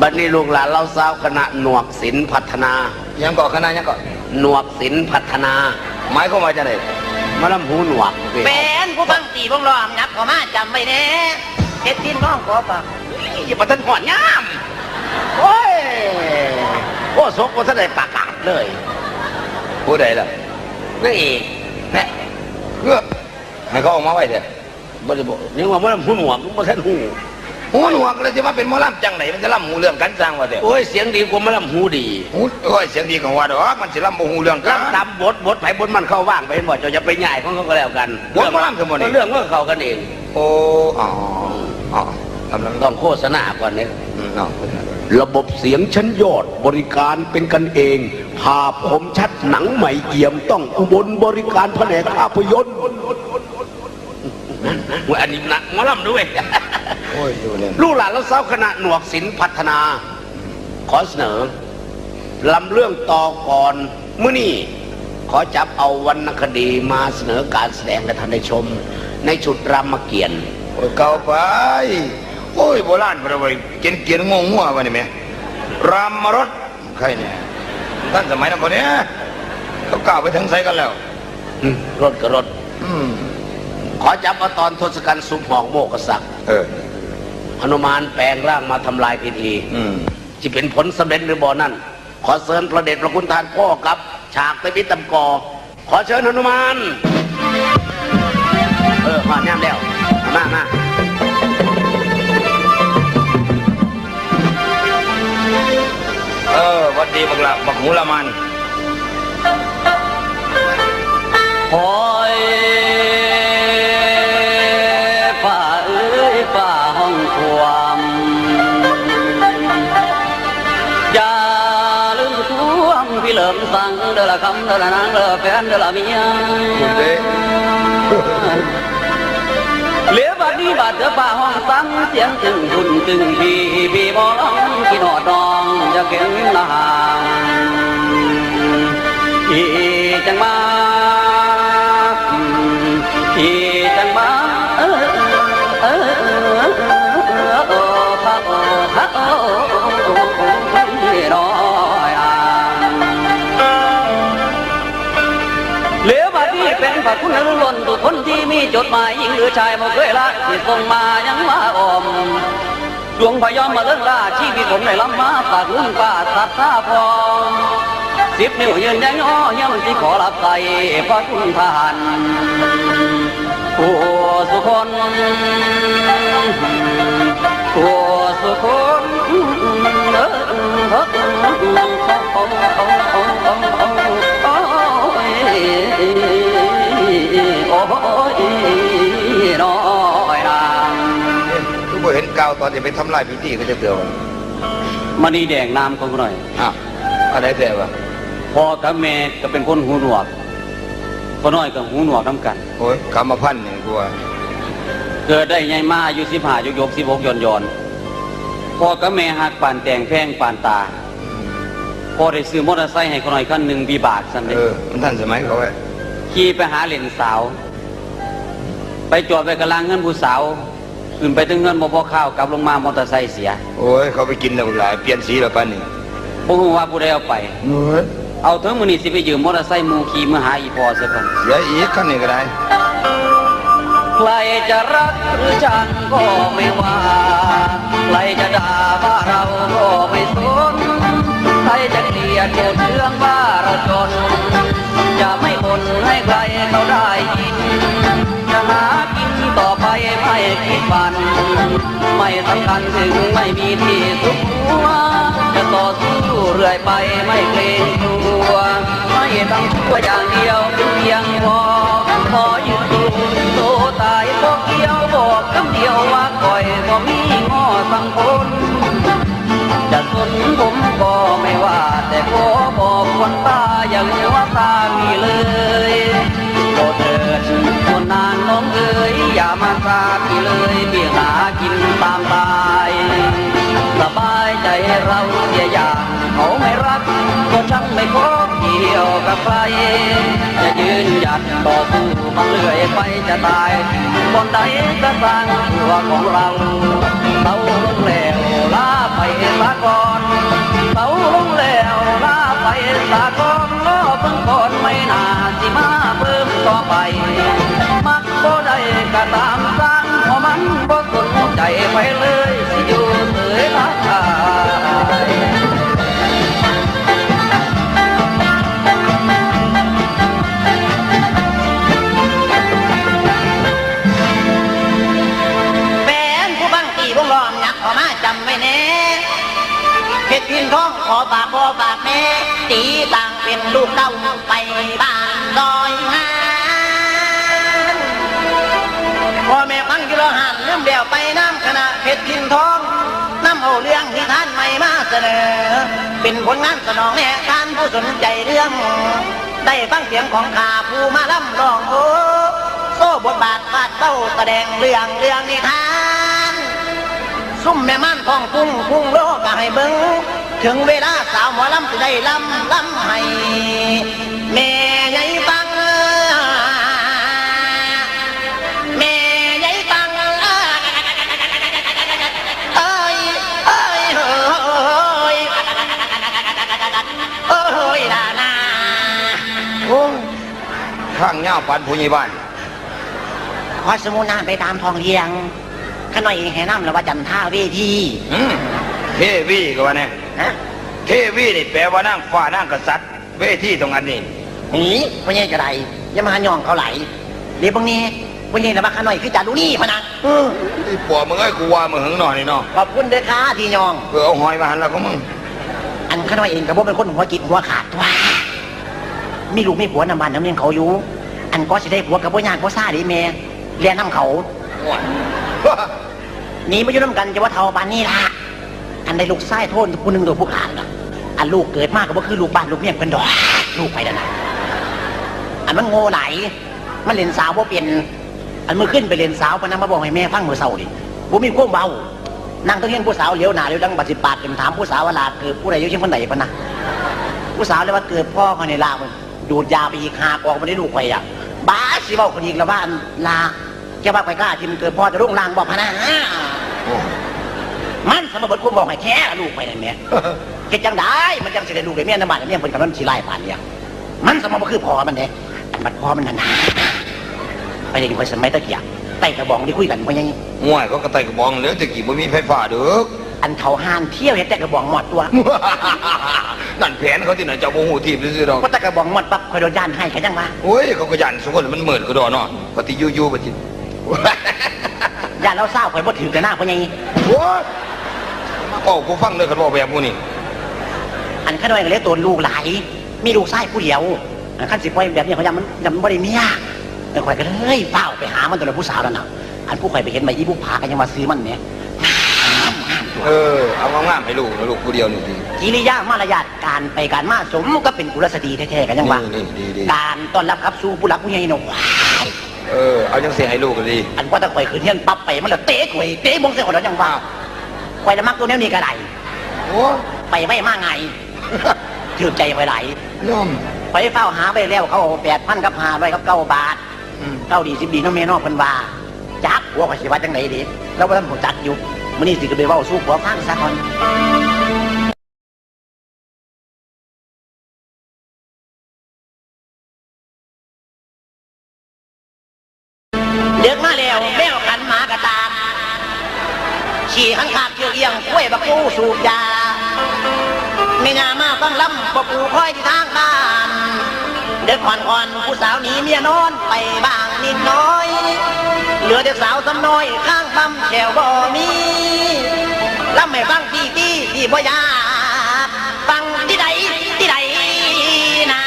บัดนี้ลูกหลานเราสาวคณะหนวกศิลป์พัฒนา ยังก่อคณะยังก่อหนวกศิลป์พัฒนาหมายความว่าจะไหนมาลำหูหนวกสิเป็นผู้ฟังตีวงล้อมยับเข้ามาจำไว้แน่เฮ็ดดินน้องขอปากอย่ามาทันหอนยามโอ้ยโอ้สกว่าท่านได้ประกาศเลยผู้ใดล่ะนั่นเองแน่เพื่อให้เขาออกมาไว้เถอะบริบทยังว่ามาลำหูหนวกมาท่านหู หูหนวกเลยจะมาเป็นหมอลำจังไหนมันจะล่ำหูเรื่องกันสร้างวะเถอะโอ้ยเสียงดีกว่ามาลำหูดีหูโอ้ยเสียงดีของว่าดอกมันสิล่ำบ่หูเรื่องกันลำตามบทบทไผ่บทมันเข้าว่างไปเห็นบ่เจะจะไปใหญ่ของเขาก็แล้วกันบทมาลำคือหมดนี่เรื่องก็เข้ากันเอง โอ้อ๋ออ๋อลำลำต้องโฆษณาก่อนเนี่ยอืมเนาะระบบเสียงชั้นยอดบริการเป็นกันเองภาพคมชัดหนังใหม่เอี่ยมต้องอุบลบริการแผนกภาพยนตร์ว่าอันนี้หนะหมอลำด้วยโอ้ยอยู่เลยลูกหลานและสาวคณะหนวกศิลป์พัฒนา ขอเสนอลำเรื่องต่อก่อนเมื่อนี้ขอจับเอาวรรณคดีมาเสนอการแสดงให้ท่านได้ชม ในชุดรามเกียรติ์โอ้ยเก่าไป โอ้ยโบราณบ่ได้ไว้เกียนเกียนงงงัววะนี่แม่รามรถใครเนี่ยท่านสมัยนั้นบ่เนี่ยเขาก้าวไปถึงไสกันแล้วอืมรถกับรถอืมขอจับเอาตอนทศกัณฐ์สุมหอกโมกษักดิ์เออ หนุมานแปลงร่างมาทำลายพิธีอืมจะเป็นผลสำเร็จหรือบ่นั่นขอเชิญพระเดชพระคุณทานพ่อกับ ฉากตะพิตำกอ ขอเชิญหนุมาน เออมาแน่แล้วมามาเออหวัดดีบักละบักหูละมันโวงพี่มสั่งเดอละคำเดอละนางเดอละแฟนเดอละเมียคุณเด้เหลือบัดนี้บาดเธอฝ่าห้องสั่งเสียงตึงคุณตึงพี่พี่บอลองกินหอดองจะเก่งละหางพี่จังมาพี่จัง เป็นพระคุล้นทุกคนที่มีจดหมายหญิงหรือชายบ่เคยละที่ส่งมายังมาออมดวงพยอมมาเลื่อนล่าชีวิตผมในลำมาฝากลุงป้าสัตตาพองสิบนิ้วยืนยังอ้อเยี่ยมที่ขอรับใส่พระคุณทหารผู้สุคนผู้สุคนเออเออเอ ตอนจะไปทำลายพิธีก็จะเตือนมานีแดงน้ำของกูหน่อยอ้าวอะไรแต่วะพ่อกับแม่ก็เป็นคนหูหนวกพ่อน้อยกับหูหนวกน้ำกันโอ้ยกรรมพันธ์เนี่ยกูว่าเกิดได้ไงมาอายุสิบห้ายกยกสิบหกย่อนย่อนพ่อกับแม่หักป่านแต่งแพงป่านตาพ่อได้ซื้อมอเตอร์ไซค์ให้เขาหน่อยคันหนึ่งบีบาทสันเดเออมันท่านสมัยเขาไว้ขี่ไปหาเหรนสาว ไปจอดไปกำลังเงินผู้สาว ขึ้นไปถึงเงินบ่พอข้าวกลับลงมามอเตอร์ไซค์เสียโอ้ยเขาไปกินแล้วหลายเปลี่ยนสีแล้วปันนี่บ่ฮู้ว่าผู้ใดเอาไป โอ้ยเอาถึงมื้อนี้สิไปยืมมอเตอร์ไซค์หมู่ขี่มาหาอีพอซะก่อนเสียอีกขั้นนี้ก็ได้ ใครจะรักหรือชังก็ไม่ว่า ใครจะด่าว่าเราก็ไม่สน ใครจะเกลียดโกรธเรื่องว่าเราจน จะไม่บ่นให้ใครเขาได้ยินจะหากินต่อไปไม่ คิดฝัน ไม่สำคัญถึงไม่มีที่สุขหัวจะต่อสู้เรื่อยไปไม่เกรงกลัว ไม่ต้องตัวอย่างเดียวเพียงพอขออยืนดูโตตายบอกเกี่ยวบอกคำเดียวว่าก่อยบ่มีง้อสังคนจะสนผมก็ไม่ว่า แต่ขอบอกคนตาอย่างว่าตามีเลยโปรเถิดคนนาน มาซาพี่เลยพี่หากินตามตายสบายใจเราเสียอย่างเขาไม่รัก ก็ช่างไม่ขอเกี่ยวกับใครจะยืนหยัดต่อสู้มันเลื่อยไปจะตายบนใดก็สร้างตัวของเราเราลงแล้วลาไปสะก่อนเสาลงแล้วลาไปสะก่อนรอเพิ่งก่อนไม่น่าสิมาเพิ่มต่อไป บ่ได้ก็ตามสร้างเพราะมันบ่สนใจไปเลยสิอยู่เสยทักทายแฟนผู้บังตีวงล้อมยักษ์เข้ามาจำไว้แน่เพชรพินท้องขอฝากพ่อฝากแม่ตีต่างเป็นลูกเต้าไปบ้าน ฟังกิโลหันเรื่องเดียวไปน้ำคณะเพชรพินทองน้ำเอาเรื่องที่ท่านไม่มาเสนอ เป็นผลงานสนองแน่ท่านผู้สนใจเรื่อง ได้ฟังเสียงของข้าผู้มาล่ำร้องโอ้โซ่บทบาทฟาดเต้าแสดงเรื่องเรื่องนิทาน ซุ่มแม่ม่านทองพุ่งพุ่งโลกให้เบิ้งถึงเวลาสาวหมอลำจะได้ลำลำให้ ข้างเงาปันผู้ใหญ่บ้านขอสมุนาไปตามทองเลียงขน่อยแห่น้ำแล้วว่าจันท่าเวทีอืมเทวีก็ว่าเนี่ยฮะเทวีนี่แปลว่านั่งฟ้านั่งกษัตริย์ เวทีตรงอันนี้หนีพ่อใหญ่กระไรอย่ามาย่องเขาไหลเดี๋ยวบางนี้พ่อใหญ่นะว่าขน่อยคือจารุนี่พะนะเออไอ้ปอมึงไอ้กูว่ามึงหึงหน่อยนี่เนาะขอบคุณเด้อค่ะที่ย่องเออเอาหอยมาหันแล้วก็มึงอันขน่อยเองกับพว่าเป็นคนหัวจิตหัวขาดตัวมีลูกมีผัวน้ำมันน้ำเลี้ยงเขาอยู่ อันก็จะได้ผัวกับพ่อยากพ่อซ่าดีแม่เรียนน้ำเขาหนีมาอยู่น้ำกันจะว่าเท่าปานนี้ล่ะอันได้ลูกไส้โทษผู้หนึ่งโดยผู้ขาดล่ะอันลูกเกิดมากก็บ่คือลูกบ้านลูกเมียงเป็นดอกลูกไปแล้วนะอันมันโง่ไหลมันเล่นสาวว่าเปลี่ยนอันมือขึ้นไปเล่นสาวพะนะมาบอกให้แม่ฟังมือเศร้าดิผมมีความเบานางต้องเห็นผู้สาวเลี้ยวหนาเลี้ยวดังบัดสิปากกันถามผู้สาวว่าลาเกิดผู้ใดยู่เชียงคนไหนพะนะผู้สาวเลยว่าเกิดพ่อเขาในลามันดูดยาไปอีกหากองไม่ได้ลูกใครอะ บ้าสิเว้าคนอีกแล้วว่าอันลาแค่ว่าไปกล้าทิมเกิดพ่อจะรุ่งลางบอกพะนะมันสมบูรณ์คุ้มบอกให้แค่ลูกไปนั่นแหม่เกิดจังได้มันจังสิได้ลูกได้เมียน้ำมันเนี่ยเพิ่นกำลังสิไล่ผ่านเนี่ยมันสมบูรณ์คือพ่อมันเด้อันบัดพ่อมันนั่นนะไปเด็กไปสมัยตะเกียบไต่กระบองได้คุยกันว่ายังง่วยเขาก็ไต่กระบองเหลือแต่กี่บ่มีไฟฟ้าเด้อ อันเขาห้านเที่ยวเห็นแต่กระบองหมดตัวนั่นแผนเขาที่ไหนเจ้าบ่ฮู้ทีบซื่อๆดอกก็แต่กระบองหมดปั๊บคอยโดนย่านให้กันยังวะโอ้ยเขาก็ยันสุคนมันเหมือนก็ดอเนาะปฏิยูยูปฏิย่านเราเศร้าคอยบ่ถือกันหน้าเพราะยังโอ้ยโอ้กูฟังเลยเขาบอกแบบมูนี่อันข้าน้อยก็เลยตัวลูกหลายมีลูกไส้ผู้เดียวอันขั้นสิบปล่อยแบบนี้เขายังมันยังบ่ได้เมียแต่คอยก็เลยเฝ้าไปหามันตัวละผู้สาวแล้วนะอันผู้คอยไปเห็นใบอีผู้พากันยังมาซื้อมันเนี่ย เออเอางามๆให้ลูกนะลูกผู้เดียวนี่ดี กิริยามารยาทการไปการมาสมก็เป็นกุลสตรีแท้ๆกันยังวะนี่ดีดีการต้อนรับครับสู่ผู้หลักผู้ใหญ่เนาะเออเอาจังสิให้ลูกก็ดีอันว่าถ้าข่อยขึ้นเฮียนปั๊บไปมันละเตะข่อยเตะบงเสียคนแล้วยังว่าข่อยละมักตัวแนี้นี่กระไดโอ้ไปไม่มาไง ถือใจข่อยไหลย่อมข่อยเฝ้าหาไปแล้วเขาแปดพันกับหาไว้กับเก้าบาทอืมเก้าดีสิบดีน้องเมนอกเพิ่นว่าจักหัวข่อยสิว่าจังไหนดีแล้วว่าท่านผมจักอยู่ มื้อนี้สิก็ไปเว้าสู้หัวฟังซะก่อนเด็กมาแล้วแมวกันหมากระตาขี่ข้างขาดเกี่ยวเอียงกล้วยบักปูสูบยาไม่นามาฟังลำบักปูคอยที่ทางบ้านเด็กอ่อนอ่อนๆผู้สาวหนีเมียนอนไปบ้างนิดน้อย เหลือเด็กสาวสำน้อยข้างปั๊มแถวบ่มีลำไม่ฟังที่ที่ที่บ่อยาฟังที่ใดที่ใดนะ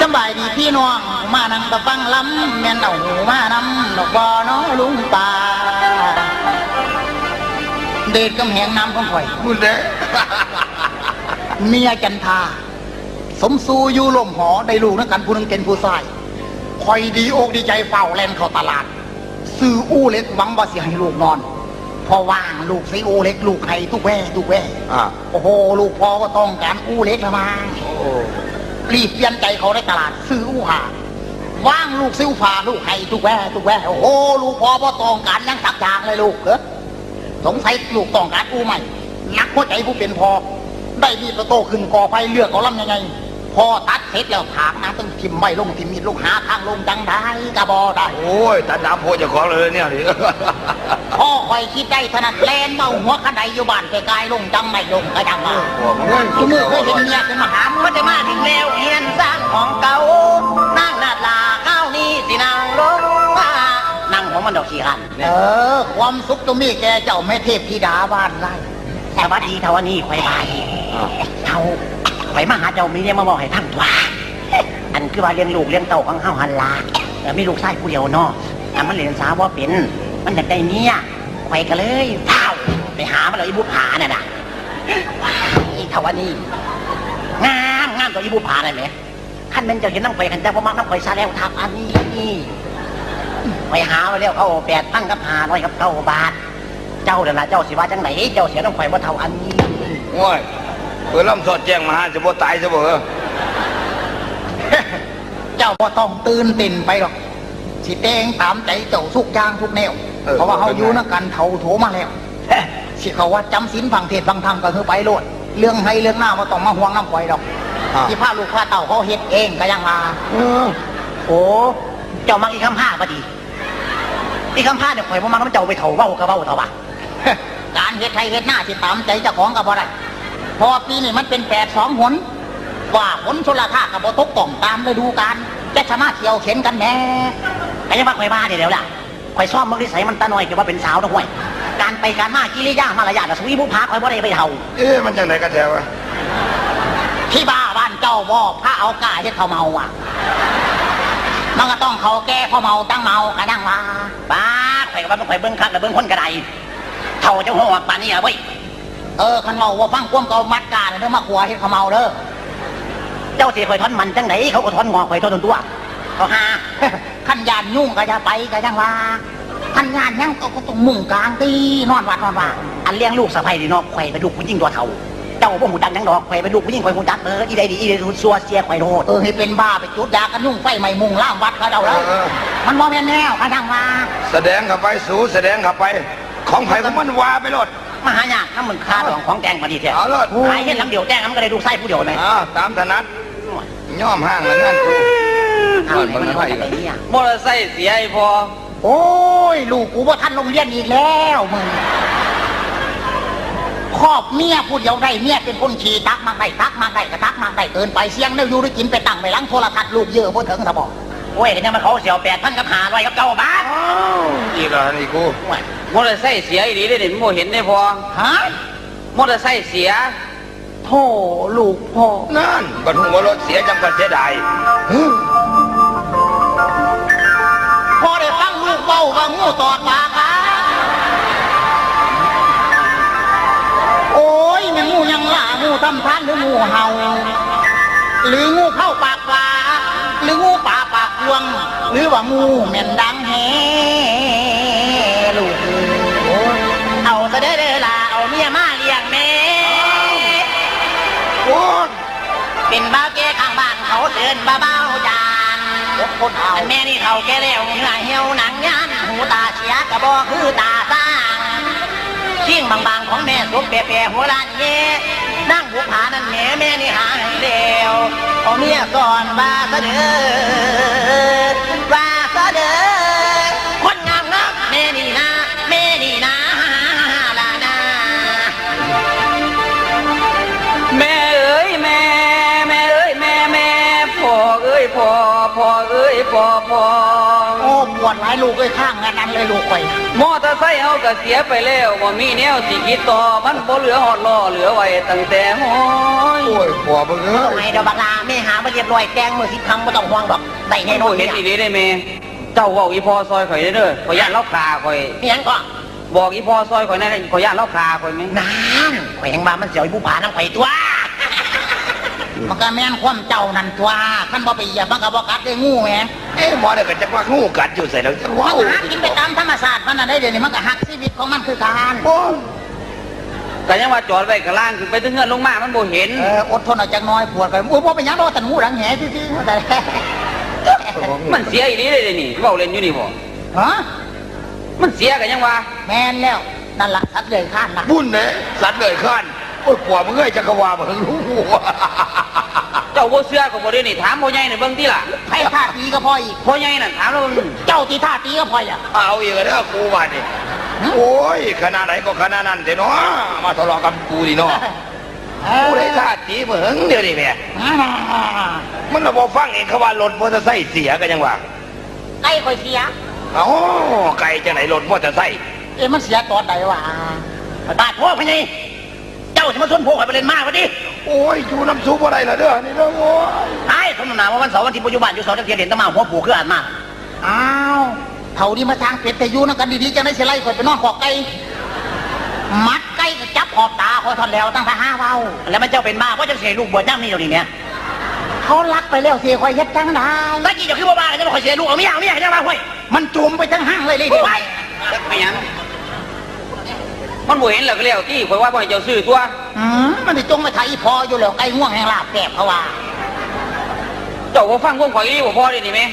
สบายดีพี่น้องมานั่งตะฟังล้ำแม่นเอาหูมา ลุงป่า เดชกำแหงน้ำของข่อย พูดเด้เมียจันทา สมสู่อยู่ลมหอได้ลูกนักกันผู้หนึงเป็นผู้ชายคอยดีอกดีใจเฝ้าแล่นเข้าตลาด ซื้ออู้เล็กหวังว่าสิให้ลูกนอนพพอว่างลูกซีอูเล็ก ลูกไข่ทุกแว่ทุกแว่อ่าโอ้โห ลูกพ่อก็ต้องการอูเล็กละมั้งโอ้รีบเปลี่ยนใจเขาในตลาด ซื้ออูห่า ว่างลูกซิวผ่าลูกไข่ทุกแว่ทุกแว่โอ้โหลูกพ่อก็ต้องการยังสักอย่างเลยลูกเออสงสัยลูกต้องการอูใหม่นักหัวใจผู้เป็นพอได้มีประโตขึ้นกอไฟเลือกเขาลำยังไงพอตัดเสร็จแล้วถามนะต้องทิมไม่ลงทิมมีดลงหาทางลงจังได้กระบอได้ โอ้ยตัดดาบโพเจะของเลยเนี่ยดิพ่อคอยคิดได้ถนัดแลนเมาหัวขันใดอยู่บ้านไกลๆลงจังไม่ลงก็ยังมาบอกเฮ้ยทุกมือเคยเห็นเมียขึ้นมาหามันจะมาถึงแล้วเฮียนสร้างของเก่านั่งนาดลาข้าว นี้สินางลงมานั่งของมันดอกขี้กันเออ ความสุขตรงนี้แกเจ้าแม่เทพธิดาบ้านไร่แต่ว่าดีเท่านี้ไข่บานเท่าไข่มาหาเจ้ามีเรียมาบอกให้ทั้งตัวอันคือว่าเลี้ยงลูกเลี้ยงเต่าของเฮาหันลาแต่มีลูกชายผู้เดียวเนาะอันมันเรียนสาวว่าเป็น มันอยากได้เมียไข่ก็เลยเท่าไปหามันเลยอีบุผาน่ะนะว้ายเท่าวันนี้งามงามตัวอีบุผาได้ไหม ขั้นเป็นเจ้าเห็นน้ำไฟขันเจ้าพ่อมักน้ำไฟซาแล้วทับอันนี้ไปหามาแล้วเขาแปดพันกับหาร้อยกับเก้าบาท เจ้าเดี๋ยวนะเจ้าสิว่าจังไหนเจ้าเสียน้ำไฟว่าเท่าอันนี้โอ้ยเปิดลำสอดแจ้งมาหาจะบ่ตายซะบ่เหรอเจ้าพอต้องตื่นเต้นไปหรอกสิเตงตามใจเจ้าทุกอย่างทุกแนว เพราะว่าเขาอยู่นักกันเท่าโถมาแล้วสิเขาว่าจำศีลฟังเทศฟังธรรมก็คือไปโลด เรื่องให้เรื่องหน้ามาต้องมาห่วงน้ำไฟหรอก อ่า ที่พาลูกพาเต่าเขาเฮ็ดเองก็ยังมาเออโอ้เจ้ามักอีคำผ้าพอดีอีคำผ้าเนี่ยข่อยบ่มักน้ำเจ้าไปเถาเบ้ากระเบ้าเถาบ่ะ การเฮ็ดไทยเฮ็ดหน้าที่ตามใจเจ้าของก็บ่ได้เพอปีนี้มันเป็นแปดสองหนว่าผลชลท่ากับบ่ตกต้องตามฤดูกาลจะสามารถเที่ยวเข็นกันแน่ไอ้ยังว่าข่อยบ้าเดี๋ยวล่ะข่อยซ่อมมันนิสัยมันตาหน่อยเกี่ยวว่าเป็นสาวนะห่วย การไปการมากิริยามารยาทน่ะสวีผู้พาข่อยบ่ได้ไปเท่าเอ๊ะมันจังไหนกันแท้วะ ที่บ้าบ้านเจ้าบ่พระเอากายให้เขาเมาอะมันก็ต้องเขาแก้พอเมาตั้งเมากระดังว่าบ้าข่อยก็ว่ามันข่อยเบิ้งคักกับเบิ้งคนกระไดเท่าเจ้าหัวปานนี้อะเว้ยเออคันเราว่าฟังควมก่ามัดกาเด้อมาขัวให้เขาเมาเด้อเจ้าเสียข่อยทอนมันจังไหนเขาก็ทอนงอข่อยทอนตัวเขาหาขันยานยุ่งก็จะไปก็ยังว่าขันยานยังก็ต้องมุ่งกลางตีนอนวัดนอนว่าอันเลี้ยงลูกสะใภ้ดีเนาะข่อยเป็นลูกผู้หญิงตัวเท่า เจ้าบ่หูจักหยังดอกข่อยเป็นลูกผู้หญิงข่อยหูจักเอออีใดดีอีใดซัวเสียข่อยโทษเออให้เป็นบ้าไปจุดยากันยุ่งไฟไม่มุ่งล่ามวัดเขาเดาแล้วมันบ่แม่นแนวกระดังว่าแสดงเข้าไปสู่แสดงเข้าไป ของไผของมันว่าไปโลด มหายากน้ำมันคาดองของแกงมาดีแท้เอาเลยขายเห็นหลังเดียวแจ้งน้ำก็ได้ดูไส้ผู้เดียวไหมอ่าตามถนัดย่อมห้างแล้วนั่นกูเอาก่อนไหนมันมันไม่ว่าอีจะกไปเนี่ยมอเตอร์ไซค์เสียไอ้พอโอ้ยลูกกูว่าท่านโรงเรียนอีกแล้วมึง ครอบเมียพูดเดียวได้เมียเป็นคนขี่ตักมาได้ตักมาได้กระตักมาได้เกินไปเสียงเนื้อยู่ได้กินไปตั้งไปหลังโทรทัศน์ลูกเยอะพูดถึงสมองโอ้ยกันยังมาเขาเสียวแปดพันกับหาร้อยกับเก้าบาทอ้าวอีกแล้วนี่กูโอ้ยมอเตอร์ไซค์เสียอีหลีได้เด่นโมเห็นได้พอฮะมอเตอร์ไซค์เสียโธ่ลูกพ่อนั่นบรรทุกว่ารถเสียจำกัดเสียดายพอได้ฟังลูกเบ้าว่างูตอดปา งล่างูทำท่านหรืองูเห่า หรืองูเข้าปากปลา หรืองูป่าปากพวง หรือว่างูเหม็นดังแฮลูกเอ้ยเอาซะเด้อเด้อล่ะเอาเมียมาเลี้ยงแม่โอ้ยเป็นบ้าวแก่ข้างบ้านเขาเดินบ้าเบาจานคนเอาแม่นี่เขาแก่แล้วเนื้อเหี่ยวหนังยันหูตาเสียกระบอกคือตาสร้างเชียงบางๆของแม่สุกแปรๆหัวลานเย่ นั่งบุผานั่นแม่แม่นี่หาให้เร็วเอเมียก่อนว่าซะเด้อว่าซะเด้อคนงามนักแม่นี่นะแม่นี่นะลานาแม่เอ้ยแม่แม่เอ้ยแม่แม่พ่อเอ้ยพ่อพ่อเอ้ยพ่อพ่อโอ้ปวดหลายลูกเลยข้างกันนั้นเลยลูกไป มอเตอร์ไซค์เฮาก็เสียไปแล้วบ่มีแนวสิคิดต่อมันบ่เหลือฮอดล้อเหลือไว้ตั้งแต่ห้อยโอ้ยผัวเบิ่งเอ้ทำไมยเดี๋ยวบักลาไม่หามาเรียบร้อยแกงมือสิบคำไม่ต้องห่วงดอกได้แน่นโอ้อนเห็นเนี่อียหลีได้แม่เจ้าเว้าอีพ่อซอยข่อยเด้อเด้อข่อยย่านเล่าขาข่อยนี่ยังก็บอกอีพ่อซอยข่อยแน่ข่อยย่านเล่าขาข่อยแม่นานแขวงมามันเสียวไอ้ผู้ผาน้ำไข่ตัว มันก็แม่นความเจ้านั่นตัวขันบ่ไปเหยียบมันก็บ่กัดได้งูแหมเอ๊ะหมอเนี่ยก็จะว่างูกัดอยู่ใส่แล้วจะมัว้านวหากินไปตามธรรมชาติมันน่ะได้เดี๋ยวนี้มันก็หักชีวิตของมันคือการโอ้ยแต่ยังว่าจอดไว้กระล่างขึ้นไปถึงเงินลงมา มันบ่เห็นเอออดทนเอาจักหน้อยปวดกันโอ้ยบ่เป็นหยังดอกแต่งูหลังแหซื่อๆแต่มันเสียอีหลีเลยเดี๋ยวนี่เว้าเล่นอยู่นี่บ่ฮะมันเสียกันยังว่าแม่นแล้วนั่นล่ะสัตว์เลื้อยคลานล่ะบุญเนี่ยสัตว์เลยข้าน โอ้ยกว่ามึงเอ้ยจักรวาลมึงรู้เจ้าบ่เชื่อก็บ่ได้นี่ถามพ่อใหญ่น่ะเบิ่งติล่ะไผ่ท่าตีก็พออีก พ่อใหญ่น่ะถามแล้วมึงเจ้าตีท่าตีก็พออะเอาอีกแล้วเด้อกูว่านี่โอ้ยขนาดไหนก็ขนาดนั้นเด้เนาะมาทะเลาะกับกูดิเนาะกูได้ท่าตีเหมืองเดียวนี่แม่มันระบบฟังเองเขาว่ารถมอเตอร์ไซค์เสียกันยังวะไก่ค่อยเสียเอ้าไกลจะไหนรถมอเตอร์ไซค์เอ๊ะมันเสียตอนใดวะบาดพ่อพะนี่ เจ้าจะมาชวนพวกข่อยไปเล่นมากวะดิโอ้ยจูน้ำซุปอะไรล่ะเด้อนี่เด้อโอ้ยไอ้สมนาว่าวันเสาร์วันที่ปัจจุบันอยู่เสาร์จะเกียนเด่นตะมาหัวผูกคืออ่านมาอ้าวเท่านี้มาทางเป็ดแต่อยู่นั่งกันดีๆจะได้เสียไล่ข่อยไปนอนขอกไก่มัดไก่ก็จับขอบตาคอยทอนแล้วตั้งแต่ห้าเว้าแล้วมันเจ้าเป็นบ้าเพราะจะเสียลูกบวชย่ำนี่เดี๋ยวนี้เนี่ยเขารักไปแล้วเสียคอยเฮ็ดจังได้แล้วกี่จะคือบ้าๆจะมาคอยเสียลูกเอาไม่อยากไม่อยากจะมาห้วยมันจุ่มไปทั้งห้างเลยเลยไปจักไม่หยัง มันบ่เห็นแล้วก็แล้วที่ข่อยว่าบ่ให้เจ้าซื้อตัวอืมมันจะจงไปไทยพออยู่แล้วไก่ง่วงแห่งลาบแกบเขาว่าเจ้าบ่ฟังพวกข่อยอีบ่พอได้นี่แม่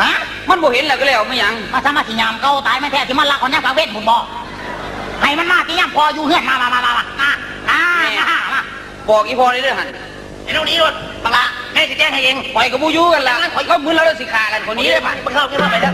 ฮะมันบ่เห็นแล้วก็แล้วไม่หยังมาทำมาสิยามเก่าตายไม่แท้ที่มันรักคนนี้ฟังเวทบุญบอกให้มันมาที่ยามพออยู่เฮือนมามามามามาอะอะอะอะบอกอีพอได้เด้อหั่นไอ้ตรงนี้รถบังละให้สิแจ้งให้เองข่อยก็บ่อยู่กันล่ะข่อยก็มื้อแล้วสิฆ่ากันคนนี้นี่เด้ได้อป่ะมันเข้าขึ้นมาไปเด้อ